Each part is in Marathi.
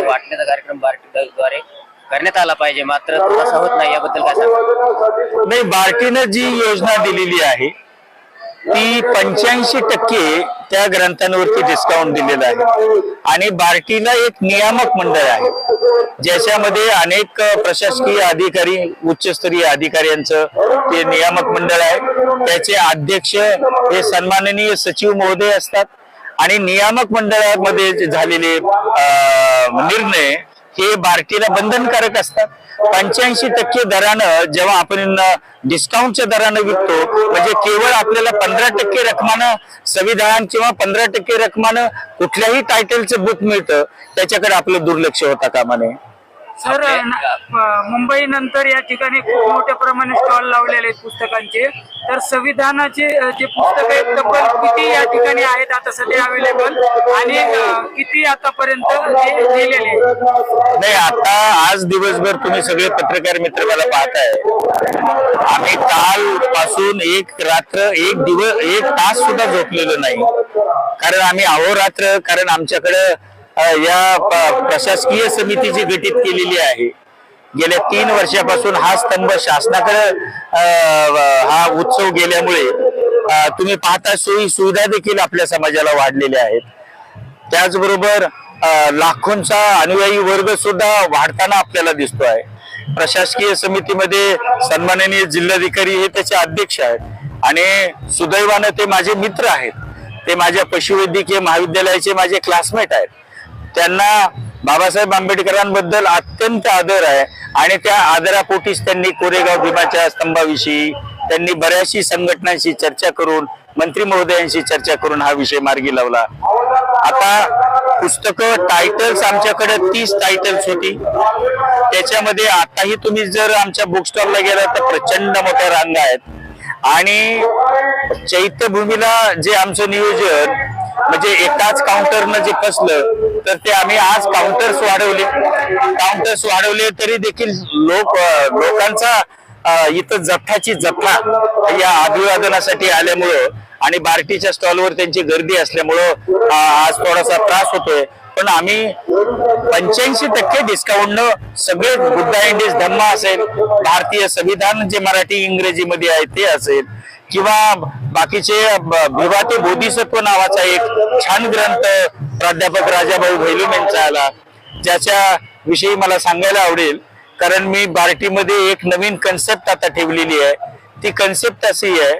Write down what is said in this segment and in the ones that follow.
वाटण्याचा कार्यक्रम बार्टीद्वारे करण्यात आला पाहिजे. मात्र तसा होत नाही. याबद्दल काय सांगा नाही बार्टीनं जी योजना दिलेली आहे ती पंच्याऐंशी टक्के त्या ग्रंथांवरती डिस्काउंट दिलेलं आहे. आणि बार्टीला एक नियामक मंडळ आहे ज्याच्यामध्ये अनेक प्रशासकीय अधिकारी उच्चस्तरीय अधिकाऱ्यांचं ते नियामक मंडळ आहे. त्याचे अध्यक्ष हे सन्माननीय सचिव महोदय असतात. आणि नियामक मंडळामध्ये झालेले निर्णय हे बार्टीला बंधनकारक असतात. पंच्याऐंशी टक्के दरानं जेव्हा आपण डिस्काउंटच्या दरानं विकतो म्हणजे केवळ आपल्याला पंधरा टक्के रकमानं संविधान किंवा पंधरा टक्के रकमानं कुठल्याही टायटलचं बुक मिळतं त्याच्याकडे आपलं दुर्लक्ष होता कामा नये सर मुंबई नंतर या ठिकाणी खूप मोठ्या प्रमाणे स्टॉल लावलेले आहेत पुस्तकांचे. तर संविधानाचे जे पुस्तक आहेत तब्बल किती या ठिकाणी आहेत आता सध्या अवेलेबल आणि किती आतापर्यंत दिलेले? नाही आता आज दिवसभर तुम्ही सगळे पत्रकार मित्र मला पाहताय. आम्ही काल पासून एक रात्र एक दिवस एक तास सुद्धा झोपलेलो नाही. कारण आम्ही अहोरात्र कारण आमच्याकडे या प्रशासकीय समिती जी गठीत केलेली आहे. गेल्या तीन वर्षापासून हा स्तंभ शासनाकडे हा उत्सव गेल्यामुळे तुम्ही पाहता सोयी सुविधा देखील आपल्या समाजाला वाढलेल्या आहेत. त्याचबरोबर लाखोंचा अनुयायी वर्ग सुद्धा वाढताना आपल्याला दिसतो आहे. प्रशासकीय समितीमध्ये सन्माननीय जिल्हाधिकारी हे त्याचे अध्यक्ष आहेत. आणि सुदैवानं ते माझे मित्र आहेत. ते माझ्या पशुवैद्यकीय महाविद्यालयाचे माझे क्लासमेट आहेत. त्यांना बाबासाहेब आंबेडकरांबद्दल अत्यंत आदर आहे. आणि त्या आदरापोटीच त्यांनी कोरेगाव भीमाच्या स्तंभाविषयी त्यांनी बऱ्याचशी संघटनांशी चर्चा करून मंत्री महोदयांशी चर्चा करून हा विषय मार्गी लावला. आता पुस्तकं टायटल्स आमच्याकडे तीस टायटल्स होती. त्याच्यामध्ये आताही तुम्ही जर आमच्या बुक स्टॉलला गेला तर प्रचंड मोठ्या रांगा आहेत. आणि चैत्यभूमीला जे आमचं नियोजन म्हणजे एकाच काउंटरनं जे फसलं तर ते आम्ही आज काउंटर्स वाढवले. काउंटर्स वाढवले तरी देखील लोक लोकांचा इथं जथ्थाची जथ्था या अभिवादनासाठी आल्यामुळं आणि बार्टीच्या स्टॉलवर त्यांची गर्दी असल्यामुळं आज थोडासा त्रास होतोय. पण आम्ही पंच्याऐंशी टक्के डिस्काउंटनं सगळे बुद्धा इंडियस धम्मा असेल भारतीय संविधान जे मराठी इंग्रजीमध्ये आहे ते असेल. किंवा बाकीचे भिवाते बोधिसत्व नावाचा एक छान ग्रंथ प्राध्यापक राजाभाऊ भैलूम यांचा आला. ज्याच्या विषयी मला सांगायला आवडेल. कारण मी बार्टीमध्ये एक नवीन कन्सेप्ट आता ठेवलेली आहे. ती कन्सेप्ट अशी आहे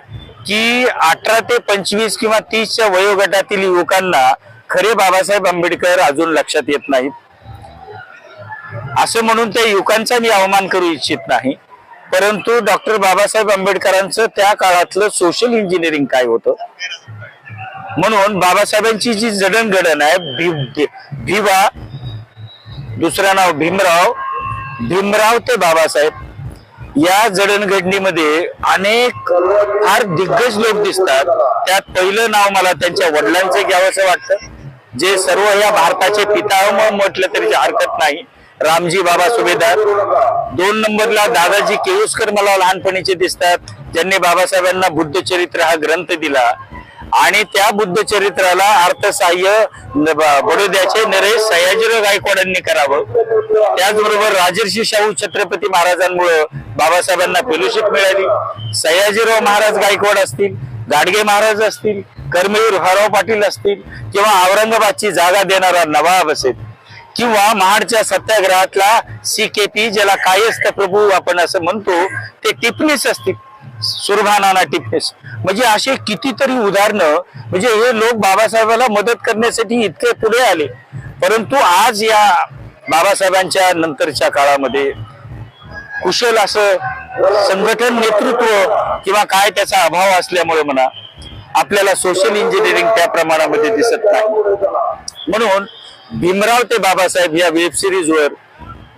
की अठरा ते पंचवीस किंवा तीसच्या वयोगटातील युवकांना खरे बाबासाहेब आंबेडकर अजून लक्षात येत नाहीत. असं म्हणून त्या युवकांचा मी अवमान करू इच्छित नाही. परंतु डॉक्टर बाबासाहेब आंबेडकरांचं त्या काळातलं सोशल इंजिनिअरिंग काय होतं? म्हणून बाबासाहेबांची जी जडणघडण आहे भिवा दुसरं नाव भीमराव भीमराव ते बाबासाहेब या जडणघडणीमध्ये अनेक फार दिग्गज लोक दिसतात. त्यात पहिलं नाव मला त्यांच्या वडिलांचं घ्यावंसं वाटतं. जे सर्व या भारताचे पितामह म्हटलं तरी हरकत नाही. रामजी बाबा सुभेदार. दोन नंबरला दादाजी केळुसकर मला लहानपणीचे दिसतात. ज्यांनी बाबासाहेबांना बुद्धचरित्र हा ग्रंथ दिला. आणि त्या बुद्धचरित्राला अर्थसहाय्य न- बडोद्याचे नरेश सयाजीराव गायकवाडांनी करावं. त्याचबरोबर राजर्षी शाहू छत्रपती महाराजांमुळं बाबासाहेबांना फेलोशिप मिळाली. सयाजीराव महाराज गायकवाड असतील गाडगे महाराज असतील कर्मवीर हराव पाटील असतील किंवा औरंगाबादची जागा देणारा नवाब असेल. किंवा महाडच्या सत्याग्रहातला सी के पी ज्याला कायस्थ प्रभू आपण असं म्हणतो ते टिपणीस असतील सुरभानाना टिपणीस. म्हणजे असे कितीतरी उदाहरणं म्हणजे हे लोक बाबासाहेबाला मदत करण्यासाठी इतके पुढे आले. परंतु आज या बाबासाहेबांच्या नंतरच्या काळामध्ये कुशल असं संघटन नेतृत्व किंवा काय त्याचा अभाव असल्यामुळे म्हणा आपल्याला सोशल इंजिनिअरिंग त्या प्रमाणामध्ये दिसत नाही. म्हणून भीमराव ते बाबासाहेब या वेब सिरीजवर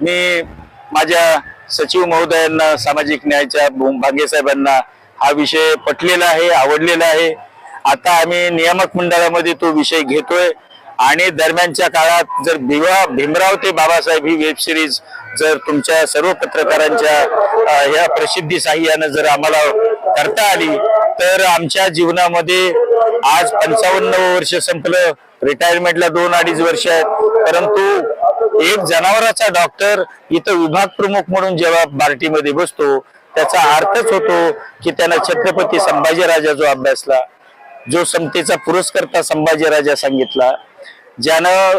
मी माझ्या सचिव महोदयांना सामाजिक न्यायाच्या भांगे साहेबांना हा विषय पटलेला आहे आवडलेला आहे. आता आम्ही नियामक मंडळामध्ये तो विषय घेतोय आणि दरम्यानच्या काळात जर भिवा भीमराव ते बाबासाहेब ही वेब सिरीज जर तुमच्या सर्व पत्रकारांच्या ह्या प्रसिद्धी साह्यानं जर आम्हाला करता आली तर आमच्या जीवनामध्ये आज पंचावन्न वर्ष संपलं. रिटायरमेंटला दोन अडीच वर्ष आहेत. परंतु एक जनावराचा डॉक्टर इथं विभाग प्रमुख म्हणून जेव्हा बार्टीमध्ये बसतो त्याचा अर्थच होतो की त्यानं छत्रपती संभाजीराजा जो अभ्यासला जो समतेचा पुरस्कर्ता संभाजीराजा सांगितला ज्यानं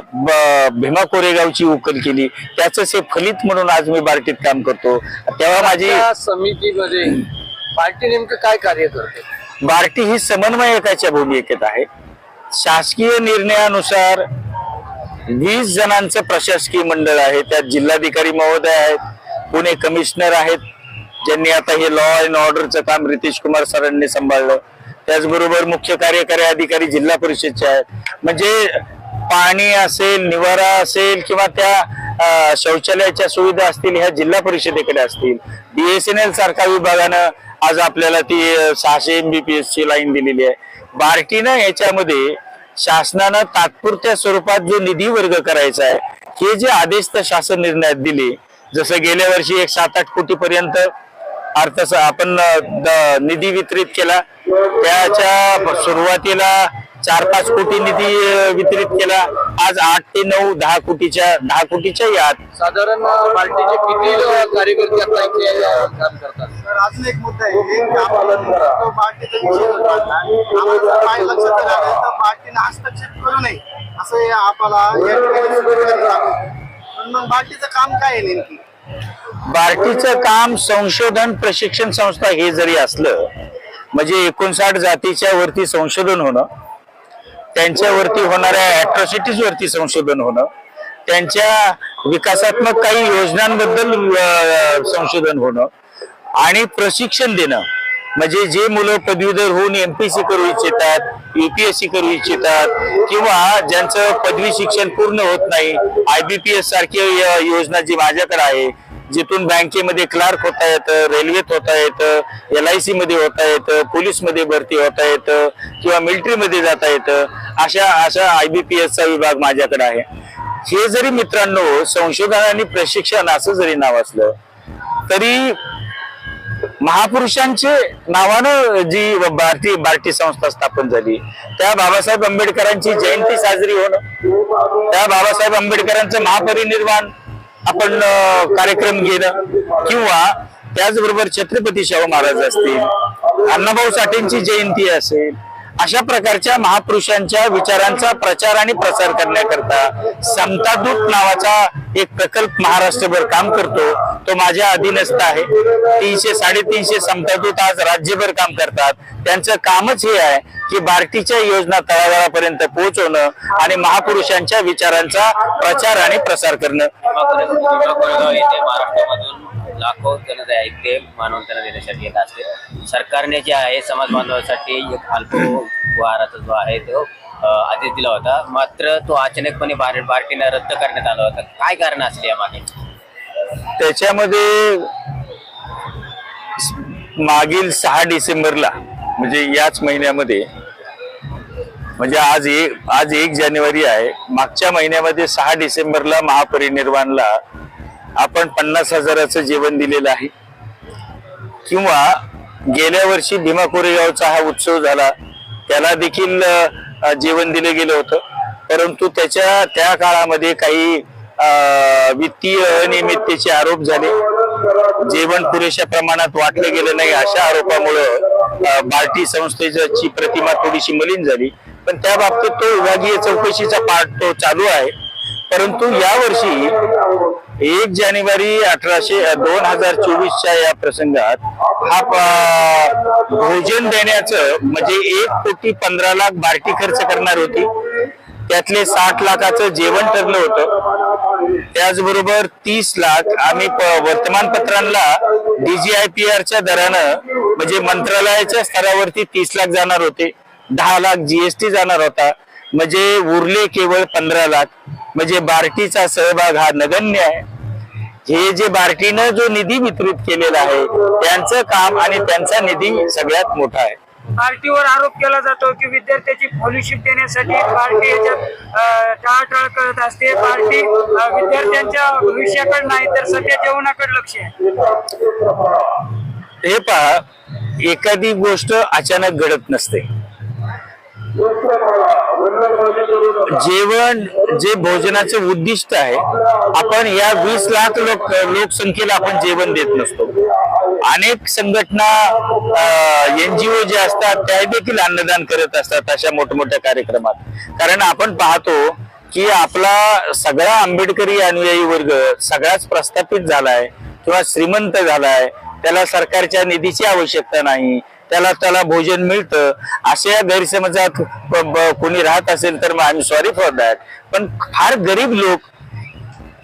भीमा कोरेगावची उकल केली त्याच हे फलित म्हणून आज मी बार्टीत काम करतो. तेव्हा माझी समितीमध्ये पार्टी नेमकं काय कार्य करते? बार्टी ही समन्वयकाच्या भूमिकेत आहे. शासकीय निर्णयानुसार वीस जणांचं प्रशासकीय मंडळ आहे. त्यात जिल्हाधिकारी महोदय आहेत पुणे कमिशनर आहेत ज्यांनी आता हे लॉ अँड ऑर्डरचं काम रितेश कुमार सरांनी सांभाळलं. त्याचबरोबर मुख्य कार्यकारी अधिकारी जिल्हा परिषदचे आहेत. म्हणजे पाणी असेल निवारा असेल किंवा त्या शौचालयाच्या सुविधा असतील ह्या जिल्हा परिषदेकडे असतील. बीएसएनएल सारख्या विभागानं आज आपल्याला ती सहाशे एम बी पी एस ची लाईन दिलेली आहे. बार्टीनं याच्यामध्ये शासनानं तात्पुरत्या स्वरूपात जो निधी वर्ग करायचा आहे हे जे आदेश तर शासन निर्णयात दिले. जसं गेल्या वर्षी एक सात आठ कोटी पर्यंत अर्थ आपण निधी वितरित केला. त्याच्या सुरुवातीला चार पाच कोटी निधी वितरित केला. आज आठ ते नऊ दहा कोटीच्या दहा कोटीच्या यात. साधारण पार्टीचे किती कार्यकर्ते आता इथे काम करतात? अजून एक मुद्दा आहे. की आपण तो पार्टीचा विषय होता. आम्हाला जर पाय लक्षात जर आलं तर पार्टीने हस्तक्षेप करू नये. असं आपल्याला या ठिकाणी सूचना लागू. पण मग पार्टीचं काम काय आहे नेमकी? बार्टीचं काम संशोधन प्रशिक्षण संस्था हे जरी असलं म्हणजे एकोणसाठ जातीच्या वरती संशोधन होणं त्यांच्यावरती होणाऱ्या अॅट्रॉसिटीज वरती संशोधन होणं त्यांच्या विकासात्मक काही योजनांबद्दल संशोधन होणं आणि प्रशिक्षण देणं. म्हणजे जे मुलं पदवीधर होऊन एमपीसी करू इच्छितात युपीएससी करू इच्छितात किंवा ज्यांचं पदवी शिक्षण पूर्ण होत नाही आयबीपीएस सारखी योजना जी माझ्याकडे आहे जिथून बँकेमध्ये क्लार्क होता येतं रेल्वेत होता येतं एल आय सी मध्ये होता येतं पोलीसमध्ये भरती होता येतं किंवा मिलिटरीमध्ये जाता येतं अशा अशा आयबीपीएस चा विभाग माझ्याकडे आहे. हे जरी मित्रांनो संशोधन आणि प्रशिक्षण असं जरी नाव असलं तरी महापुरुषांचे नावानं जी भारतीय भारतीय संस्था स्थापन झाली त्या बाबासाहेब आंबेडकरांची जयंती साजरी होणं त्या बाबासाहेब आंबेडकरांचं महापरिनिर्वाण आपण कार्यक्रम घेणं किंवा त्याचबरोबर छत्रपती शाहू महाराज असतील अण्णाभाऊ साठेंची जयंती असेल अशा प्रकारच्या महापुरुषांच्या विचारांचा प्रचार आणि प्रसार करण्याकरता समतादूत नावाचा एक प्रकल्प महाराष्ट्रभर काम करतो. तो माझ्या अधीनस्थ आहे. तीनशे साडेतीनशे समतादूत आज राज्यभर काम करतात. त्यांचं कामच हे आहे की बार्टीच्या योजना तळागाळापर्यंत पोहोचवणं आणि महापुरुषांच्या विचारांचा प्रचार आणि प्रसार करणं. लाखो जनता ऐकते मानवंतना देण्यासाठी येत असते. सरकारने जे आहे समाज बांधवासाठी एक वाराचा जो आहे तो अ, आदेश दिला होता. मात्र तो अचानकपणे बार बार्टीनं रद्द करण्यात आला होता. काय कारण असले यामागे? त्याच्यामध्ये मागील सहा डिसेंबरला म्हणजे याच महिन्यामध्ये म्हणजे आज एक आज एक जानेवारी आहे. मागच्या महिन्यामध्ये सहा डिसेंबरला महापरिनिर्वाणला आपण पन्नास हजाराचं जेवण दिलेलं आहे. किंवा गेल्या वर्षी भीमा कोरेगावचा हा उत्सव झाला. त्याला देखील जेवण दिलं गेलं होतं. परंतु त्याच्या त्या काळामध्ये काही वित्तीय अनियमिततेचे आरोप झाले. जेवण पुरेशा प्रमाणात वाटलं गेलं नाही अशा आरोपामुळं बार्टी संस्थेची प्रतिमा थोडीशी मलिन झाली. पण त्या बाबतीत तो विभागीय चौकशीचा पाठ तो चालू आहे. परंतु यावर्षी एक जानेवारी अठराशे दोन हजार चोवीसच्या या प्रसंगात हा भोजन देण्याचं म्हणजे एक कोटी पंधरा लाख बार्टी खर्च करणार होती. त्यातले साठ लाखाचं जेवण ठरलं होतं. त्याचबरोबर तीस लाख आम्ही वर्तमानपत्रांना डीजीआयपीआरच्या दरानं म्हणजे मंत्रालयाच्या स्तरावरती तीस लाख जाणार होते. दहा लाख जीएसटी जाणार होता. म्हणजे उरले केवळ पंधरा लाख. म्हणजे बार्टीचा सहभाग हा नगण्य आहे. हे जे बार्टीनं जो निधी वितरित केलेला आहे त्यांचं काम आणि त्यांचा निधी सगळ्यात मोठा आहे. पार्टीवर आरोप केला जातो की विद्यार्थ्याची फॉलोशिप देण्यासाठी पार्टी याच्यात टाळाटाळ करत असते. पार्टी विद्यार्थ्यांच्या भविष्याकडे नाही तर सध्या जेवणाकडे लक्ष आहे. हे पहा एखादी गोष्ट अचानक घडत नसते. जेवण जे भोजनाचं उद्दिष्ट आहे आपण या वीस लाख लोक लोकसंख्येला आपण जेवण देत नसतो. अनेक संघटना एनजीओ जे असतात त्या देखील अन्नदान करत असतात अशा मोठमोठ्या कार्यक्रमात. कारण आपण पाहतो की आपला सगळा आंबेडकरी अनुयायी वर्ग सगळाच प्रस्थापित झालाय किंवा श्रीमंत झालाय. त्याला सरकारच्या निधीची आवश्यकता नाही. त्याला त्याला भोजन मिळतं. अशा गैरसमजात कोणी राहत असेल तर मग आम्ही सॉरी फॉर दॅट पण फार गरीब लोक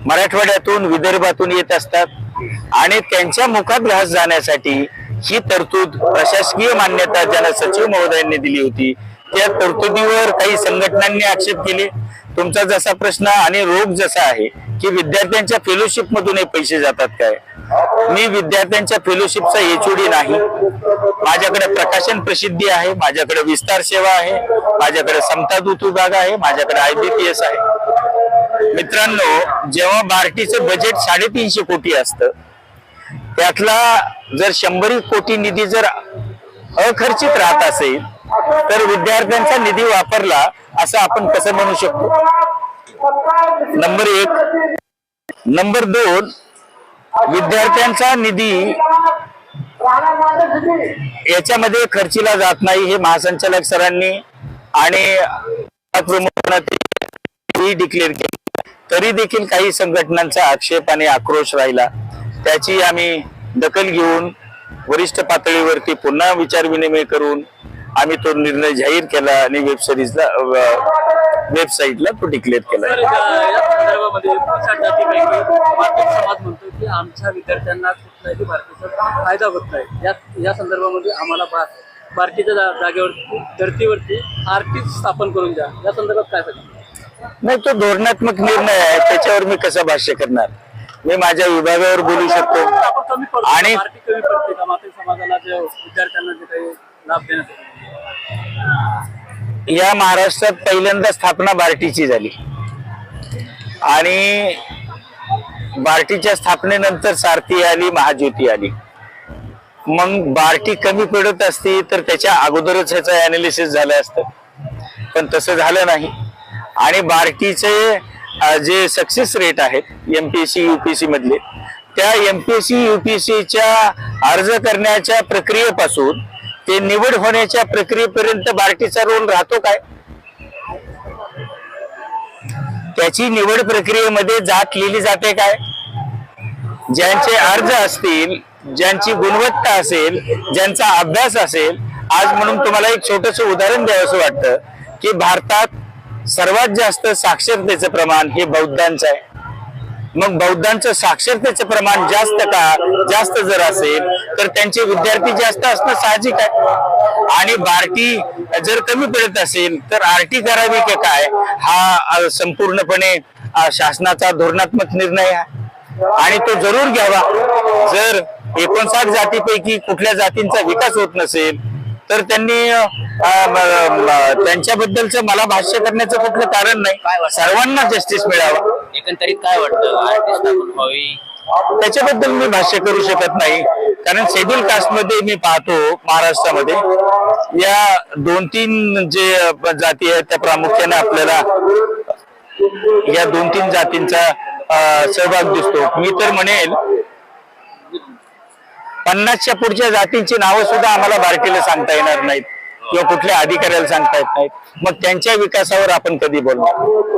मराठवाड्यातून विदर्भातून येत असतात. आणि त्यांच्या मुखात घास जाण्यासाठी ही तरतूद प्रशासकीय मान्यता ज्याला सचिव महोदयांनी दिली होती त्या तरतुदीवर काही संघटनांनी आक्षेप केले. तुमचा जसा प्रश्न आणि रोग जसा आहे की विद्यार्थ्यांच्या फेलोशिप मधून हे पैसे जातात काय? मी विद्यार्थ्यांच्या फेलोशिपचा एचओडी नाही. माझ्याकडे प्रकाशन प्रसिद्धी आहे माझ्याकडे विस्तार सेवा आहे माझ्याकडे समतादूत विभाग आहे माझ्याकडे आयबीपीएस आहे. मित्रांनो जेव्हा बार्टीचं बजेट साडेतीनशे कोटी असतं त्यातला जर शंभर कोटी निधी जर अखर्चित राहत असेल तर विद्यार्थ्यांचा निधी वापरला असं आपण कसं म्हणू शकतो? नंबर एक. नंबर दोन विद्यार्थ्यांचा निधी याच्यामध्ये खर्चीला जात नाही हे महासंचालक सरांनी आणि डिक्लेअर केले. तरी देखील काही संघटनांचा आक्षेप आणि आक्रोश राहिला. त्याची आम्ही दखल घेऊन वरिष्ठ पातळीवरती पुन्हा विचार विनिमय करून आम्ही तो निर्णय जाहीर केला आणि वेब सिरीजला वेबसाईटला तो डिक्लेअर केला. आमच्या विद्यार्थ्यांना कुठलाही भारतीचा फायदा होत नाही. या या संदर्भामध्ये आम्हाला भारतीच्या जा- जागेवरती धर्तीवरती आर्थिक स्थापन करून द्या. या संदर्भात काय सांगा नाही तो धोरणात्मक निर्णय आहे. त्याच्यावर मी कसं भाष्य करणार? मी माझ्या विभागावर बोलू शकतो. आणि- समाजाला जे विद्यार्थ्यांना जे काही लाभ देण्यासाठी या महाराष्ट्रात पहिल्यांदा स्थापना बार्टीची झाली. आणि बार्टीच्या स्थापनेनंतर सारथी आली महाज्योती आली. मग बार्टी कमी पडत असती तर त्याच्या अगोदरच ह्याचं अनालिसिस झालं असतं. पण तसं झालं नाही. आणि बार्टीचे जे सक्सेस रेट आहेत एमपीएससी सी मधले त्या एमपीएससी सीच्या अर्ज करण्याच्या प्रक्रियेपासून ते निवड होण्याच्या प्रक्रियेपर्यंत बार्टीचा रोल राहतो काय? त्याची निवड प्रक्रियेमध्ये जात लिहिली जाते काय? ज्यांचे अर्ज असतील ज्यांची गुणवत्ता असेल ज्यांचा अभ्यास असेल आज म्हणून तुम्हाला एक छोटस उदाहरण द्यावंसं वाटतं की भारतात सर्वात जास्त साक्षरतेचं प्रमाण हे बौद्धांचं आहे. मग बौद्धांचं साक्षरतेचं प्रमाण जास्त का? जास्त जर असेल तर त्यांचे विद्यार्थी जास्त असणं साहजिक आहे. आणि बार्टी जर कमी पडत असेल तर आरटी करावी का काय? हा संपूर्णपणे शासनाचा धोरणात्मक निर्णय आहे. आणि तो जरूर घ्यावा. जर एकोणसाठ जातीपैकी कुठल्या जातींचा विकास होत नसेल तर त्यांनी त्यांच्याबद्दलचं मला भाष्य करण्याचं कुठलं कारण नाही. सर्वांना जस्टिस मिळावा. एकंदरीत काय वाटतं? व्हावी? त्याच्याबद्दल मी भाष्य करू शकत नाही. कारण शेड्यूल कास्टमध्ये मी पाहतो महाराष्ट्रामध्ये या दोन तीन जे जाती आहेत त्या प्रामुख्याने आपल्याला या दोन तीन जातींचा सहभाग दिसतो. मी तर म्हणेल पन्नासच्या पुढच्या जातींची नावं सुद्धा आम्हाला बार्टीला सांगता येणार नाहीत. किंवा कुठल्या अधिकाऱ्याला सांगता येत नाहीत. मग त्यांच्या विकासावर आपण कधी बोलणार?